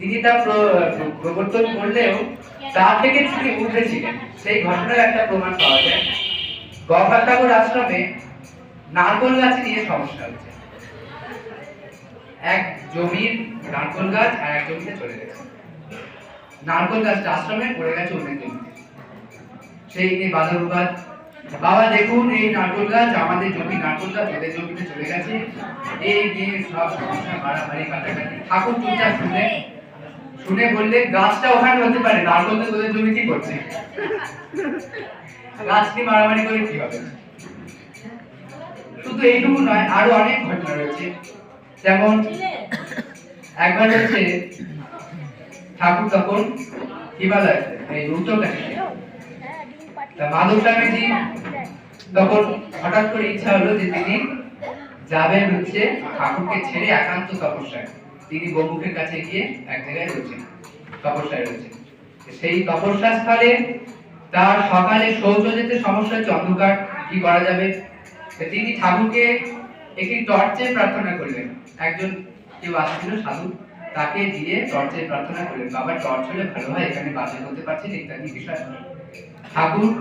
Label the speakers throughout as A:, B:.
A: তিনি তা প্রবর্তন করলেও তা থেকে তিনি উঠেছিলেন সেই ঘটনার একটা প্রমাণ পাওয়া যায় গঙ্গা আশ্রমে নারকল গাছ নিয়ে সমস্যা হচ্ছে এক জমির নারকল গাছ আর এক জমিতে চলে গেছে নারকল গাছটা আশ্রমে পড়ে গেছে অনেক জমিতে সেই নিয়ে বাজার বিবাদ বাবা দেখুন, এই নারকল গাছ, আমাদের জমি নারকল গাছ, ওদের জমিতে চলে গেছে। এই নিয়ে সব সমস্যা, মারামারি, কাটাকাটি। ঠাকুর চুপচাপ শুনে শুনে বললে, গাছটা ওখানে হতে পারে, নারকল তো তোদের জমি কি করছে? গাছ নিয়ে মারামারি করে কি হবে? শুধু এইটুকু নয়, আরও অনেক ঘটনা রয়েছে। যেমন, একবার হচ্ছে ঠাকুর তখন হিমালয় এই উত্তরকাশী মাধব স্বামীজি তখন হঠাৎ করে ইচ্ছা হলো যে তিনি যাবেন হচ্ছে ঠাকুরকে ছেড়ে একান্ত তপস্যায়। তিনি কাছে গিয়ে এক জায়গায় রয়েছেন, তপস্যায় রয়েছেন। সেই তপস্যা স্থলে তার সকালে শৌচ যেতে সমস্যা অন্ধকার, কি করা যাবে? তিনি ঠাকুরকে একটি টর্চে প্রার্থনা করলেন। একজন কেউ আসছিল সাধু, তাকে দিয়ে টর্চে প্রার্থনা করলেন। বাবা, টর্চ হলে ভালো হয়, এখানে বাসে করতে পারছি ইত্যাদি বিষয়? ঠাকুর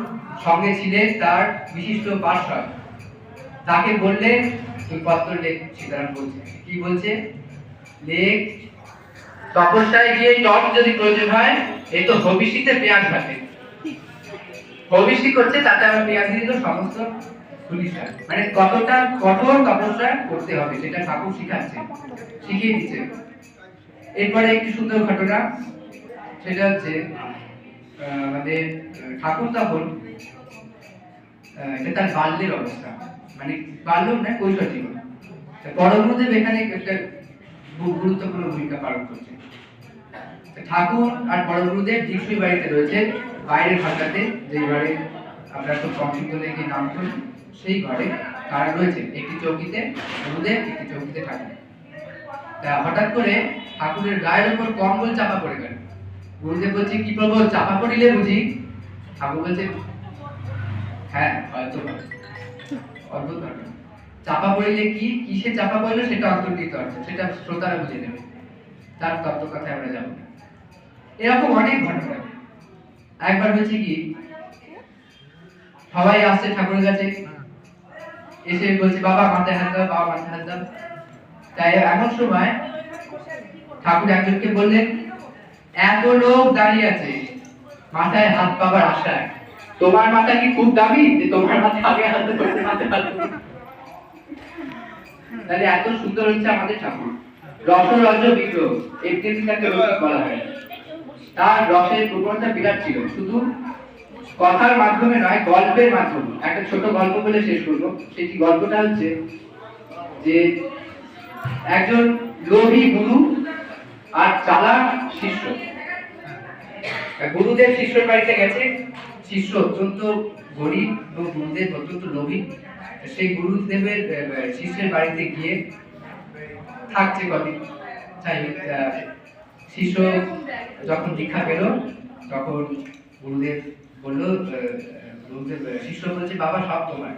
A: সঙ্গে ছিলেন তার বিশিষ্ট পার্শ্বদ তাকে বললেন তুই পত্র লেখ, সীতারাম বলছে। কি বলছে? লেখ, তপস্যায় গিয়ে টর্চ যদি প্রয়োজন হয় এই তো ভবিষ্যতে পেঁয়াজ ঘাটে ভবিষ্যৎ করছে, তাতে আমার পেঁয়াজ তো সমস্ত পুলিশ মানে কতটা কঠোর তপস্যা করতে হবে, সেটা ঠাকুর শিখাচ্ছে, শিখিয়ে দিচ্ছে। এরপরে একটি সুন্দর ঘটনা, সেটা হচ্ছে আমাদের আহ, ঠাকুর তখন আহ, এটা তার বাল্যের অবস্থা। মানে বাল্য না কৈশোর জীবন তা পরমগুরুদেব এখানে একটা গুরুত্বপূর্ণ ভূমিকা পালন করছে ঠাকুর আর পরমগুরুদেব যিশুই বাড়িতে রয়েছে বাইরের ঘরটাতে যে ঘরে আমরা খুব সংক্ষিপ্ত লেগে নাম করি সেই ঘরে তারা রয়েছে একটি চৌকিতে গুরুদেব একটি চৌকিতে ঠাকুর। তা হঠাৎ করে ঠাকুরের গায়ের উপর কম্বল চাপা পড়ে গেল। গুরুদেব বলছে, কি প্রভু চাপা পড়িলে বুঝি। ঠাকুর বলছে হ্যাঁ হয়তো অদ্ভুত চাপা পড়িলে কি? কিসে চাপা পড়ল? সেটা অন্তর্নিহিত অর্থ সেটা শ্রোতারা বুঝে নেবে। তার তত্ত্ব কথায় আমরা যাব। এরকম অনেক ঘটনা। একবার হচ্ছে কি, সবাই আসছে ঠাকুরের কাছে। এসে বলছে, বাবা, মাথায় হাত দাও, বাবা, মাথায় হাত দাও। তাই এমন সময় ঠাকুর একজনকে বললেন এত লোক দাঁড়িয়ে আছে, মাথায় হাত পাবার আশায় তোমার মাথা কি খুব দামি? যে তোমার মাথায় আগে হাত তাহলে এত সুন্দর হচ্ছে আমাদের ঠাকুর। রসরজ বিগ্রহ এমনি তাকে রসিক বলা হয়। তার রসের প্রবণতা বিরাট ছিল। শুধু কথার মাধ্যমে নয়, গল্পের মাধ্যমে। একটা ছোট গল্প বলে শেষ করব। সেটি গল্পটা হচ্ছে যে একজন লোভী গুরু আর চালাক শিষ্য। গুরুদেব শিষ্যর বাড়িতে গেছে? শিষ্য অত্যন্ত গরিব এবং গুরুদেব অত্যন্ত লোভী। সেই গুরুদেবের শিষ্যের বাড়িতে গিয়ে থাকছে কদিন? তাই শিষ্য যখন দীক্ষা পেল, তখন গুরুদেব বলল গুরুদেব শিষ্য বলছে, বাবা, সব তোমার।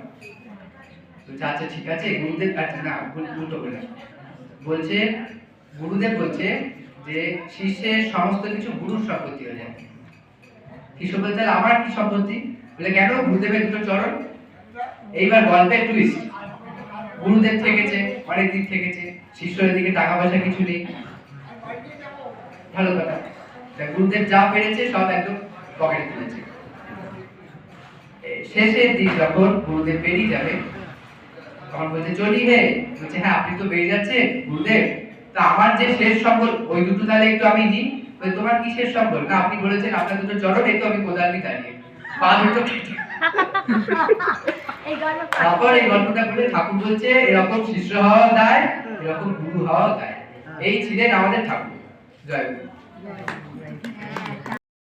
A: বলছে আচ্ছা ঠিক আছে। গুরুদেব আচ্ছা না উল্টো করে বলছে, গুরুদেব বলছে যে শিষ্যের সমস্ত কিছু গুরুর সম্পত্তি হয়ে যায়। শিষ্য বলতে আমার কি সম্পত্তি? বলে, কেন গুরুদেবের দুটো চরণ? এইবার গল্পের টুইস্ট গুরুদেব থেকেছে, অনেক দিক থেকেছে শিষ্যের দিকে টাকা পয়সা কিছু নেই। ভালো কথা। গুরুদেব যা পেরেছে, সব একদম পকেটে তুলেছে। শেষের দিক যখন গুরুদেব বেরিয়ে যাবে, তখন বলছে, চলি হে। বলছে হ্যাঁ আপনি তো বেরিয়ে যাচ্ছে গুরুদেব। তা আমার যে শেষ সম্বল ওই দুটো তাহলে একটু আমি নিই ওই তোমার কি শেষ সম্বল? না আপনি বলেছেন আপনার দুটো চরণ এই তো আমি কোদাল দিই। দাঁড়িয়ে পা দুটো তারপর এই গল্পটা বলে ঠাকুর বলছে এরকম শিষ্য হওয়া দায় এরকম গুরু হওয়া দায়। এই ছিলেন আমাদের ঠাকুর। জয় গুরু।